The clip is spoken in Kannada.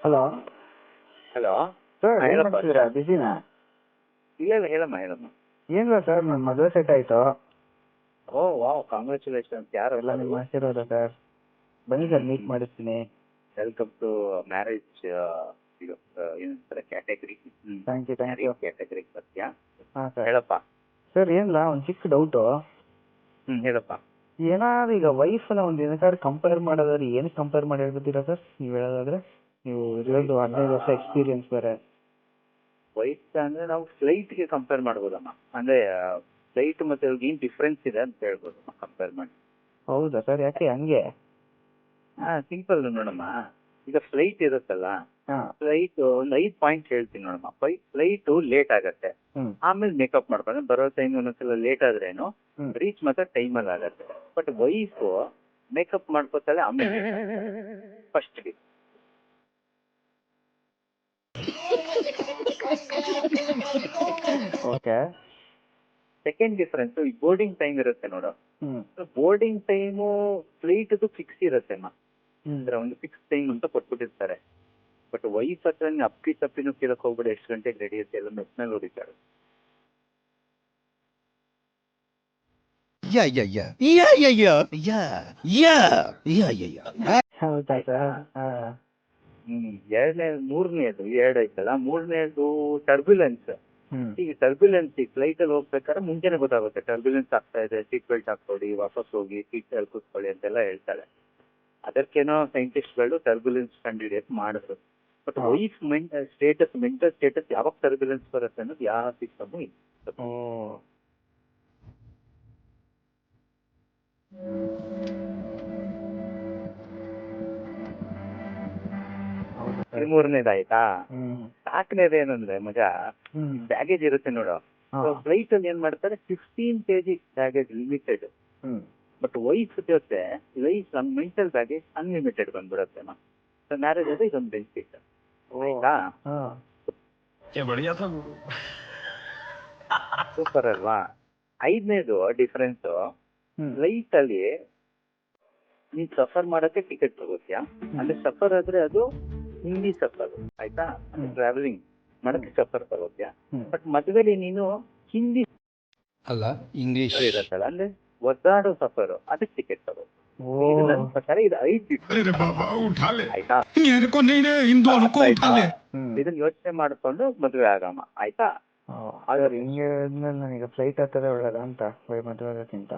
ಹಲೋ ಹಲೋ ಸರ್ ಏನ್ ಹೇಳಪ್ಪ. ಮಾಡ್ತಿದ್ದೀರಾ ಬಿಸಿನಾ? ಇಲ್ಲ ಇಲ್ಲ ಹೇಳಮ್ಮ ಹೇಳಮ್ಮ. ಏನಿಲ್ಲ ಸರ್ ನನ್ನ ಮದುವೆ ಸೆಟ್ ಆಯ್ತು? ಓ ವಾವ್ ಕಾಂಗ್ರ್ಯಾಚುಲೇಷನ್ಸ್ ಯಾರು ಎಲ್ಲ ನಿಮ್ಮ ಆಶೀರ್ವಾದ ಸರ್. ಬನ್ನಿ ಸರ್ ಮೀಟ್ ಮಾಡಿಸ್ತೀನಿ. ವೆಲ್ಕಮ್ ಟು ಮ್ಯಾರೇಜ್ ಏನಂತಾರೆ category thank you thank you ಕ್ಯಾಟಗರಿಗೆ ಬರ್ತೀಯಾ? ಹಾಂ ಸರ್. ಹೇಳಪ್ಪ. ಸರ್ ಏನಿಲ್ಲ ಒಂದು ಚಿಕ್ಕ ಡೌಟು ಹ್ಮ್ ಹೇಳಪ್ಪ. ಏನಾದ್ರು ಈಗ ವೈಫ್ನ ಒಂದು ಏನಕ್ಕಾದ್ರೆ ಕಂಪೇರ್ ಮಾಡೋದಾದ್ರೆ ಏನಕ್ಕೆ ಕಂಪೇರ್ ಮಾಡಿ ಹೇಳ್ಬಿಡ್ತೀರಾ ಸರ್? ನೀವು ಹೇಳೋದಾದ್ರೆ. ನೀವು ಇರೋದು ಹದಿನೈದು ವರ್ಷ ಎಕ್ಸ್ಪೀರಿಯನ್ಸ್ ಬೇರೆ. ವೈಟ್ ಅಂದ್ರೆ ನಾವು ಫ್ಲೈಟ್ಗೆ ಕಂಪೇರ್ ಮಾಡ್ಬೋದಮ್ಮ. ಅಂದ್ರೆ ಫ್ಲೈಟ್ ಮತ್ತೆ ಅವ್ರಿಗೆ ಏನ್ ಡಿಫ್ರೆನ್ಸ್ ಇದೆ ಅಂತ ಹೇಳ್ಬೋದು ಕಂಪೇರ್ ಮಾಡಿ. ಹೌದಾ ಸರ್? ಯಾಕೆ ಹಂಗೆ? ಹಾ ಸಿಂಪಲ್ ನೋಡಮ್ಮ. ಈಗ ಫ್ಲೈಟ್ ಇರುತ್ತಲ್ಲ ಫ್ಲೈಟ್ ಒಂದ್ ಐದ್ ಪಾಯಿಂಟ್ ಹೇಳ್ತೀನಿ ನೋಡಮ್ಮ. ಫ್ಲೈಟ್ ಲೇಟ್ ಆಗತ್ತೆ. ಆಮೇಲೆ ಮೇಕಪ್ ಮಾಡ್ಕೊಂಡ್ರೆ ಬರೋ ಟೈಮ್ ಒಂದೊಂದ್ಸಲ ಲೇಟ್ ಆದ್ರೇನು. ರೀಚ್ ಮಾತ್ರ ಟೈಮಲ್ಲಿ ಆಗತ್ತೆ. ಬಟ್ ವೈಫ್ ಮೇಕಪ್ ಮಾಡ್ಕೋತಾಳೆ ಆಮೇಲೆ ಫಸ್ಟ್ ಓಕೆ. ಸೆಕೆಂಡ್ ಡಿಫ್ರೆನ್ಸ್ ಈ ಬೋರ್ಡಿಂಗ್ ಟೈಮ್ ಇರುತ್ತೆ ನೋಡು. ಬೋರ್ಡಿಂಗ್ ಟೈಮು ಫ್ಲೈಟ್ ಫಿಕ್ಸ್ ಇರುತ್ತೆ ಅಮ್ಮ. ಅಂದ್ರೆ ಒಂದು ಫಿಕ್ಸ್ ಟೈಮ್ ಅಂತ ಕೊಟ್ಬಿಟ್ಟಿರ್ತಾರೆ. ಬಟ್ ವೈಫ್ ಹತ್ರ ನೀನು ಅಪ್ಪಿ ತಪ್ಪಿನೂ ಕೇಳಕ್ ಹೋಗ್ಬಿಡಿ ಎಷ್ಟು ಗಂಟೆಗೆ ರೆಡಿ ಇರುತ್ತೆ ಎಲ್ಲ ಮೆಟ್ನಲ್ಲಿ ಹೊಡಿತಾರೆ ಯಾ ಯಾ ಯಾ ಯಾ ಯಾ ಯಾ ಯಾ ಯಾ ಯಾ ಯಾ. ಹೌದಾ ಹ್ಮ್ ಎರಡನೇ ಮೂರನೇದು ಎರಡು ಐತಲ್ಲ ಮೂರನೇದು ಟರ್ಬ್ಯುಲೆನ್ಸ್ ಈಗ ಟರ್ಬ್ಯುಲೆನ್ಸ್ ಈಗ ಫ್ಲೈಟ್ ಅಲ್ಲಿ ಹೋಗ್ಬೇಕಾದ್ರೆ ಮುಂಚೆನೆ ಗೊತ್ತಾಗುತ್ತೆ ಟರ್ಬ್ಯುಲೆನ್ಸ್ ಆಗ್ತಾ ಇದೆ ಸೀಟ್ ಬೆಲ್ಟ್ ಹಾಕೊಳ್ಳಿ ವಾಪಸ್ ಹೋಗಿ ಸೀಟ್ ಅಲ್ಲಿ ಕೂತ್ಕೊಳ್ಳಿ ಅಂತೆಲ್ಲ ಹೇಳ್ತಾರೆ. ಅದಕ್ಕೇನೋ ಸೈಂಟಿಸ್ಟ್ಗಳು ಟರ್ಬ್ಯುಲೆನ್ಸ್ ಕಂಡುಹಿಡಿಯಕ್ಕೆ ಮಾಡಿದ್ರು. ಬಟ್. ವೈಫ್ ಮೆಂಟ್ ಸ್ಟೇಟಸ್ ಮೆಂಟಲ್ ಸ್ಟೇಟಸ್ ಯಾವಾಗ ಟರ್ಬ್ಯುಲೆನ್ಸ್ ಬರುತ್ತೆ ಅನ್ನೋದು ಯಾವ ಸಿಸ್ಟಮ್ ಇಲ್ಲ. ಹದಿಮೂರನೇದಾಯ್ತಾ? ನಾಲ್ಕನೇದು ಏನಂದ್ರೆ ಮಗ ಬ್ಯಾಗೇಜ್ ಇರುತ್ತೆ ನೋಡು. ಫ್ಲೈಟ್ ಅಲ್ಲಿ ಏನ್ ಮಾಡ್ತಾರೆ? Fifteen KG baggage limited but wife ಜೊತೆ ಲೈಫ್ ನಮ್ ಮೆಂಟಲ್ ಬ್ಯಾಗೇಜ್ ಅನ್ಲಿಮಿಟೆಡ್ ಬಂದ್ಬಿಡತ್ತೆ ನಾ ಮ್ಯಾರೇಜ್ ಅದೇ ಇದೊಂದು ಬೆನಿಫಿಟ್ ಆಯ್ತಾ? ಸೂಪರ್ ಅಲ್ವಾ? ಐದನೇದು ಡಿಫರೆನ್ಸ್ ಲೈಟ್ ಅಲ್ಲಿ ನೀನ್ ಸಫರ್ ಮಾಡಕ್ಕೆ ಟಿಕೆಟ್ ತಗೋತಿಯಾ? ಅಂದ್ರೆ ಸಫರ್ ಆದ್ರೆ ಅದು ಹಿಂದಿ ಸಫರ್ ಆಯ್ತಾ? ಟ್ರಾವೆಲಿಂಗ್ ಮಡಕೆ ಸಫರ್ ಬರುತ್ತೆ ಬಟ್ ಮದುವೆಲಿ ನೀನು ಹಿಂದಿ ಅಲ್ಲ ಇಂಗ್ಲಿಷ್ ಇರತ್ತಲ್ಲ ಅಂದ್ರೆ ಒದ್ದಾಡೋ ಸಫರ್ ಅದಕ್ಕೆ ಟಿಕೆಟ್ ತಗೋದು. ಪ್ರಕಾರ ಇದು ಐದು ಆಯ್ತಾ? ಇದನ್ ಯೋಚನೆ ಮಾಡ್ಕೊಂಡು ಮದುವೆ ಆಗಾಮ ಆಯ್ತಾ? ನನಗೆ ಫ್ಲೈಟ್ ಹತ್ತದ ಒಳ್ಳೇದ ಅಂತ ಮದುವೆ ಆಗೋಕ್ಕಿಂತ?